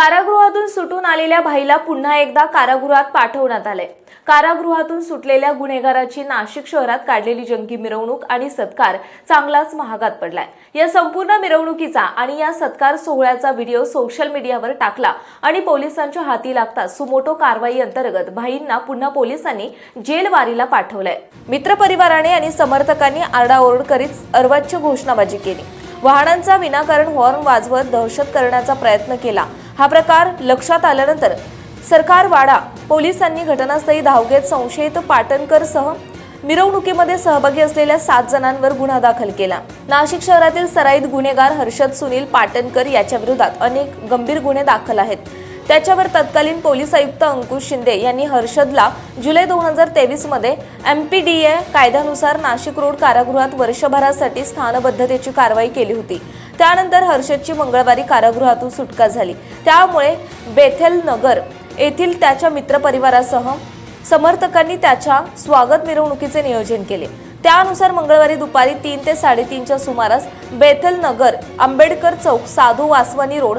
कारागृहातून सुटून आलेल्या भाईला पुन्हा एकदा कारागृहात पाठवण्यात आले कारागृहातून सुटलेल्या गुन्हेगाराची नाशिक शहरात काढलेली जंगी मिरवणूक आणि सत्कार चांगलाच महागात पडलाय. या संपूर्ण मिरवणुकीचा आणि या सत्कार सोहळ्याचा व्हिडिओ सोशल मीडियावर टाकला आणि पोलिसांच्या हाती लागताच सुमोटो कारवाई अंतर्गत भाईंना पुन्हा पोलिसांनी जेलवारीला पाठवलंय. मित्रपरिवाराने आणि समर्थकांनी आरडाओरड करीत अर्वाच्य घोषणाबाजी केली. वाहनांचा विनाकारण हॉर्न वाजवत दहशत करण्याचा प्रयत्न केला. हा प्रकार लक्षात आल्यानंतर सरकारवाडा पोलिसांनी घटनास्थळी धाव घेत संशयित पाटणकर सह मिरवणुकीमध्ये सहभागी असलेल्या सात जणांवर गुन्हा दाखल केला. नाशिक शहरातील सराईत गुन्हेगार हर्षद सुनील पाटणकर याच्या विरोधात अनेक गंभीर गुन्हे दाखल आहेत. त्याच्यावर तत्कालीन पोलीस आयुक्त अंकुश शिंदे यांनी हर्षदला जुलै दोन हजार तेवीसमध्ये एम पी डी ए कायद्यानुसार नाशिक रोड कारागृहात वर्षभरासाठी स्थानबद्धतेची कारवाई केली होती. त्यानंतर हर्षदची मंगळवारी कारागृहातून सुटका झाली. त्यामुळे बेथेल नगर येथील त्याच्या मित्रपरिवारासह समर्थकांनी त्याच्या स्वागत मिरवणुकीचे नियोजन केले. त्यानुसार मंगळवारी दुपारी तीन ते साडेतीनच्या सुमारास बेथल नगर आंबेडकर चौक साधू वासवानी रोड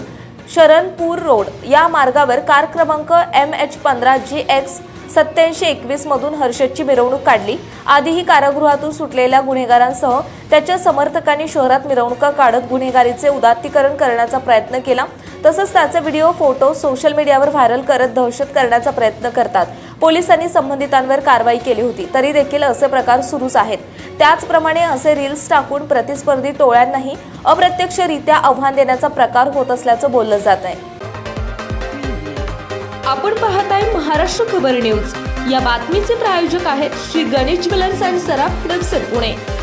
शरणपूर रोड. या मार्गावर कार क्रमांक एम एच पंधरा जी एक्स सत्याऐंशी एकवीस मधून हर्षदची मिरवणूक काढली. आधीही कारागृहातून सुटलेल्या गुन्हेगारांसह त्याच्या समर्थकांनी शहरात मिरवणुका काढत गुन्हेगारीचे उदात्तीकरण करण्याचा प्रयत्न केला. तसंच त्याचे व्हिडिओ फोटो सोशल मीडियावर व्हायरल करत दहशत करण्याचा प्रयत्न करतात. पोलिसांनी संबंधितांवर कारवाई केली होती. तरी देखील असे प्रकार सुरूच आहेत. त्याचप्रमाणे असे रील्स टाकून प्रतिस्पर्धी टोळ्यांनाही अप्रत्यक्षरित्या आव्हान देण्याचा प्रकार होत असल्याचं बोललं जात आहे. आपण पाहत आहे महाराष्ट्र खबर न्यूज. या बातमीचे प्रायोजक आहेत श्री गणेश ज्वेलर्स अँड सराफ हडपसर पुणे.